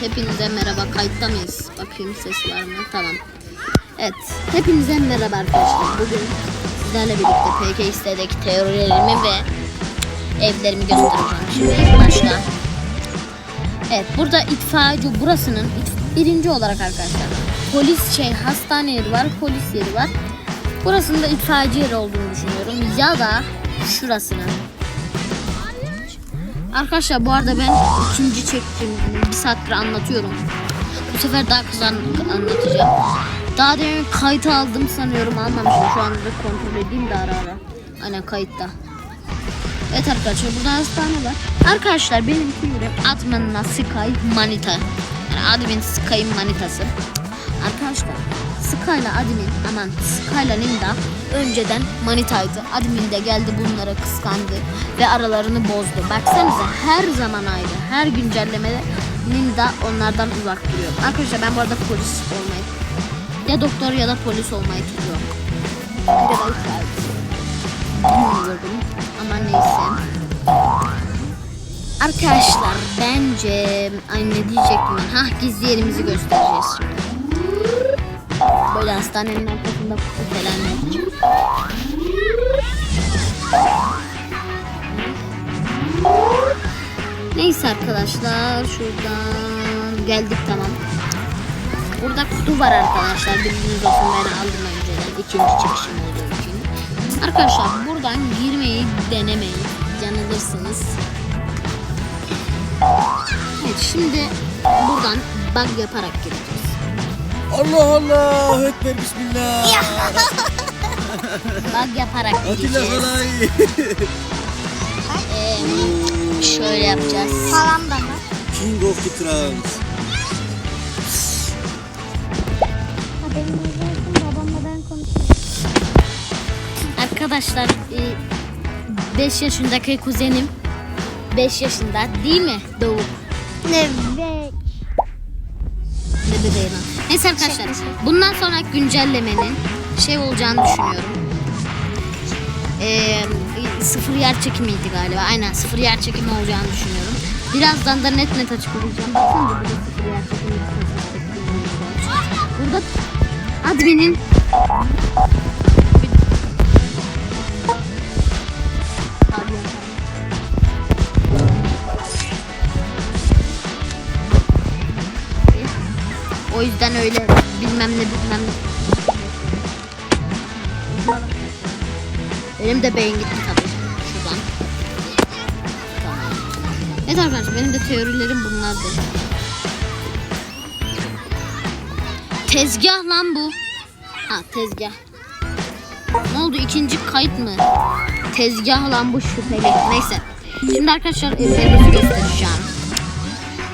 hepinize merhaba. Kayıtta mıyız? Bakayım ses var mı? Tamam. Evet, hepinize merhaba arkadaşlar. Bugün sizlerle birlikte PKX'deki teorilerimi ve evlerimi göstereceğim. Şimdi ilk başta. Evet, burada itfaiyeci burasının birinci olarak arkadaşlar. Polis şey, hastane yeri var, polis yeri var. Burasının da itfaiyeci yeri olduğunu düşünüyorum. Ya da şurasının. Arkadaşlar bu arada ben ikinci çektim. Bir saattir anlatıyorum. Bu sefer daha kısa an- anlatacağım. Daha demin kayıt aldım sanıyorum almamışım. Şu anda da kontrol edeyim de ara ara. Aynen kayıtta. Evet arkadaşlar burada hastane var. Arkadaşlar benim figürüm Admin'la Sky Manita. Yani Admin Sky'ın manitası. Arkadaşlar Sky ile Admin aman Sky ile Linda önceden manitaydı. Admin de geldi bunlara kıskandı ve aralarını bozdu. Baksanıza her zaman ayrı. Her güncellemede Linda onlardan uzak duruyor. Arkadaşlar ben bu arada polis olmayı ya doktor ya da polis olmayı tutuyorum. Bir de. Bilmiyorum ama neyse. Arkadaşlar bence ay ne diyecektim? Hah gizli yerimizi göstereceğiz şimdi. Böyle hastanenin arkasında kutu falan. Neyse arkadaşlar şuradan geldik tamam. Burada kutu var arkadaşlar. Bildiğiniz olsun ben aldım önceden. ikinci çıkışım olduğu için. Arkadaşlar buradan girmeyi denemeyin. Yanılırsınız. Evet şimdi buradan bug yaparak gireceğiz. Allah Allah ekber bismillah. Bug yaparak Atilla gireceğiz. Salay. Ee, şöyle yapacağız. Falan da mı? King of the olsun babamla ben konuşuyorum. Arkadaşlar 5 yaşındaki kuzenim 5 yaşında değil mi Doğu? Evet. Ne bebeğim lan. Neyse arkadaşlar bundan sonra güncellemenin şey olacağını düşünüyorum. Ee, sıfır yer çekimiydi galiba. Aynen sıfır yer çekimi olacağını düşünüyorum. Birazdan da net net açıklayacağım. Baksanıza burada sıfır yer çekimi. Burada adminin O yüzden öyle bilmem ne bilmem ne. Benim de beyin gitti tabii. Şuradan. Tamam. Evet arkadaşlar benim de teorilerim bunlardı. Tezgah lan bu. Ha tezgah. Ne oldu ikinci kayıt mı? Tezgah lan bu şüpheli. Neyse. Şimdi arkadaşlar evlerimizi göstereceğim.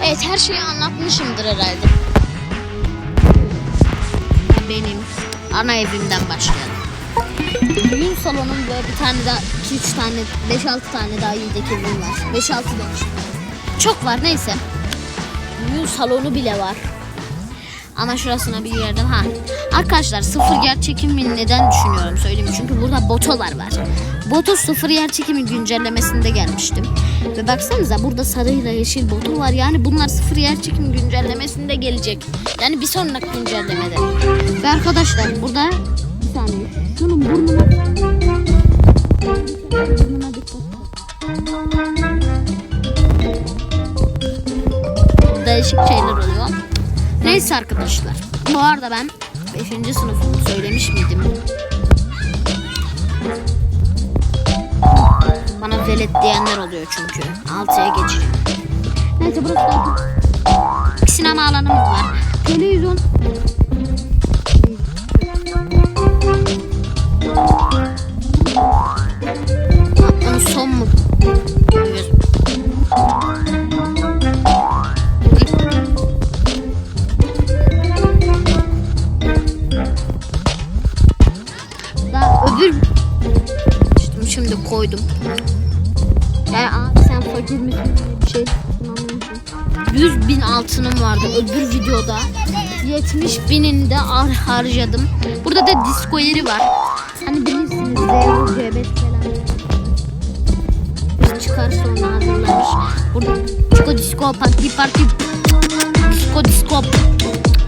Evet her şeyi anlatmışımdır herhalde. Benim ana evimden başlayalım. Düğün salonum ve bir tane daha 2-3 tane 5-6 tane daha yedek evim var. 5-6 demiştim. Çok var neyse. Düğün salonu bile var. Ama şurasına bir yerde ha. Arkadaşlar sıfır yer çekimi neden düşünüyorum söyleyeyim. Çünkü burada botolar var. Boto sıfır yer çekimi güncellemesinde gelmiştim. Ve baksanıza burada sarıyla yeşil boto var. Yani bunlar sıfır yer çekimi güncellemesinde gelecek. Yani bir sonraki güncellemede. Ve arkadaşlar burada bir saniye. Şunun burnuna. Değişik şeyler oluyor. Neyse arkadaşlar. Bu arada ben 5. sınıfımı söylemiş miydim? Velet diyenler oluyor çünkü. 6'ya geçeceğim. Neyse burası da sinema alanımız var. Televizyon. 100 bin altınım vardı öbür videoda. 70 binini de har- harcadım. Burada da disco yeri var. Hani bilirsiniz Zeyro Cebet falan. Çıkar sonra hazırlamış. Burada disco disco parti parti Disco disco.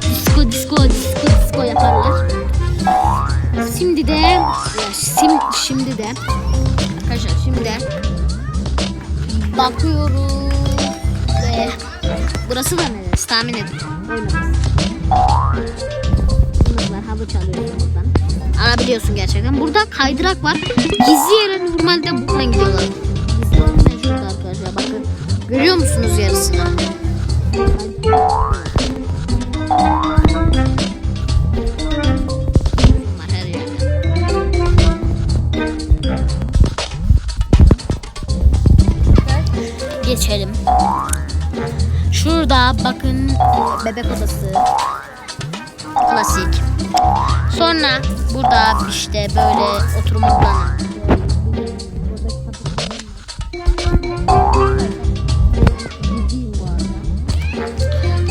Disco disco disco disco yaparlar. Şimdi de sim, şimdi de arkadaşlar şimdi de bakıyoruz ve burası da neresi tahmin edin. Halı çalıyor buradan. Alabiliyorsun gerçekten. Burada kaydırak var. Gizli yere normalde buradan gidiyorlar. Şurada bakın bebek odası. Klasik. Sonra burada işte böyle oturma alanı.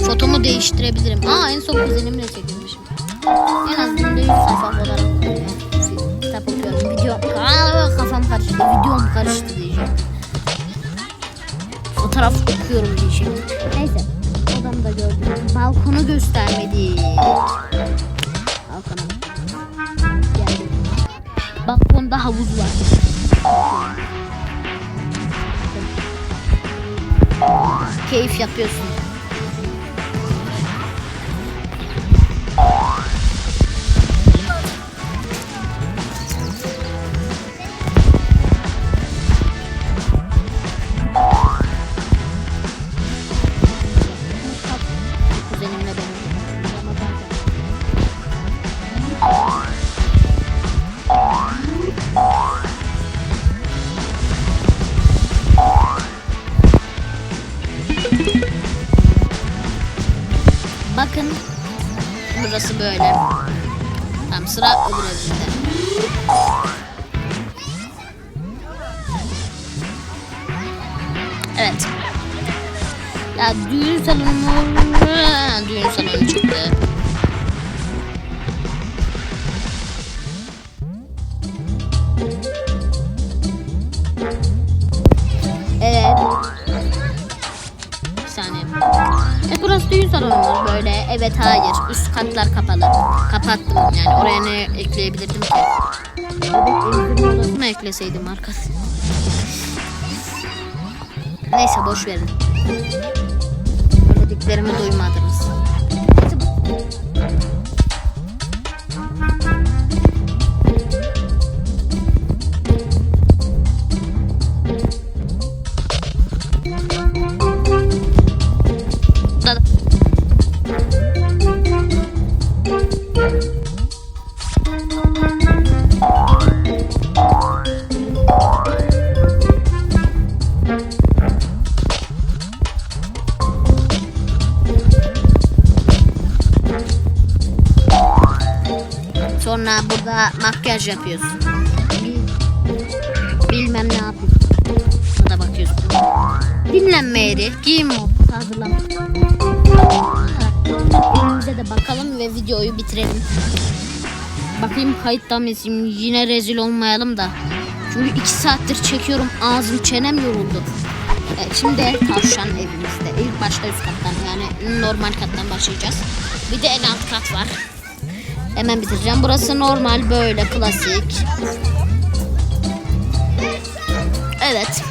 Fotomu değiştirebilirim. Aa en son kuzenimle çekilmişim. Fotoğraf okuyorum diyeceğim. Neyse. Odamda gördüm. Balkonu göstermedik. Balkona. Geldik. Balkonda havuz var. Keyif yapıyorsun. Tam sıra öbür evinde. Evet. Ya düğün salonu Düğün salonu çıktı. Burası düğün salonu mu böyle? Evet hayır. Üst katlar kapalı. Kapattım yani oraya ne ekleyebilirdim ki? Mı ekleseydim arkadaş? Neyse boş verin. Söylediklerimi duymadınız. Makyaj yapıyorsun. Bil- Bilmem ne yapıyorsun. Burada bakıyorsun. Dinlenme yeri, giyim o, hazırlan. Evimize de bakalım ve videoyu bitirelim. Bakayım kayıtta mıyım? Yine rezil olmayalım da. Çünkü iki saattir çekiyorum. Ağzım çenem yoruldu. Evet, şimdi tavşan evimizde. İlk başta üst kattan yani normal kattan başlayacağız. Bir de en alt kat var. Hemen bitireceğim. Burası normal böyle klasik. Evet.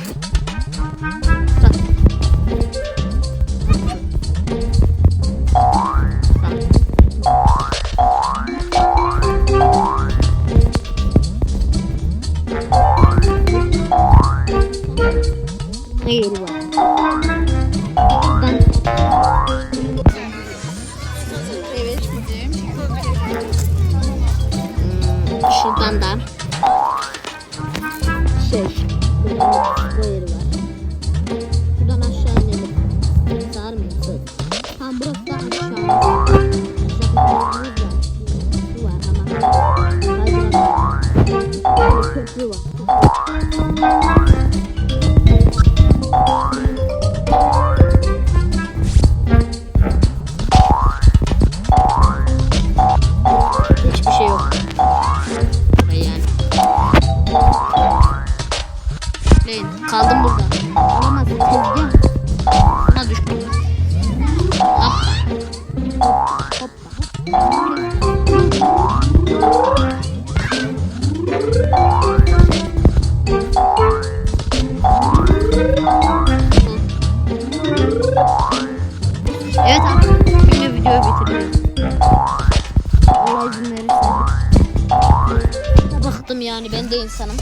Yeri var? Uganda. İnsanım.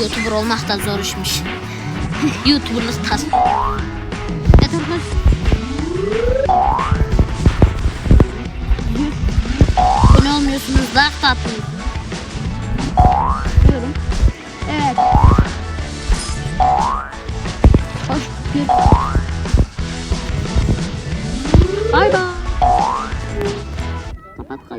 Youtuber olmak da zor işmiş. Youtuberlık tas.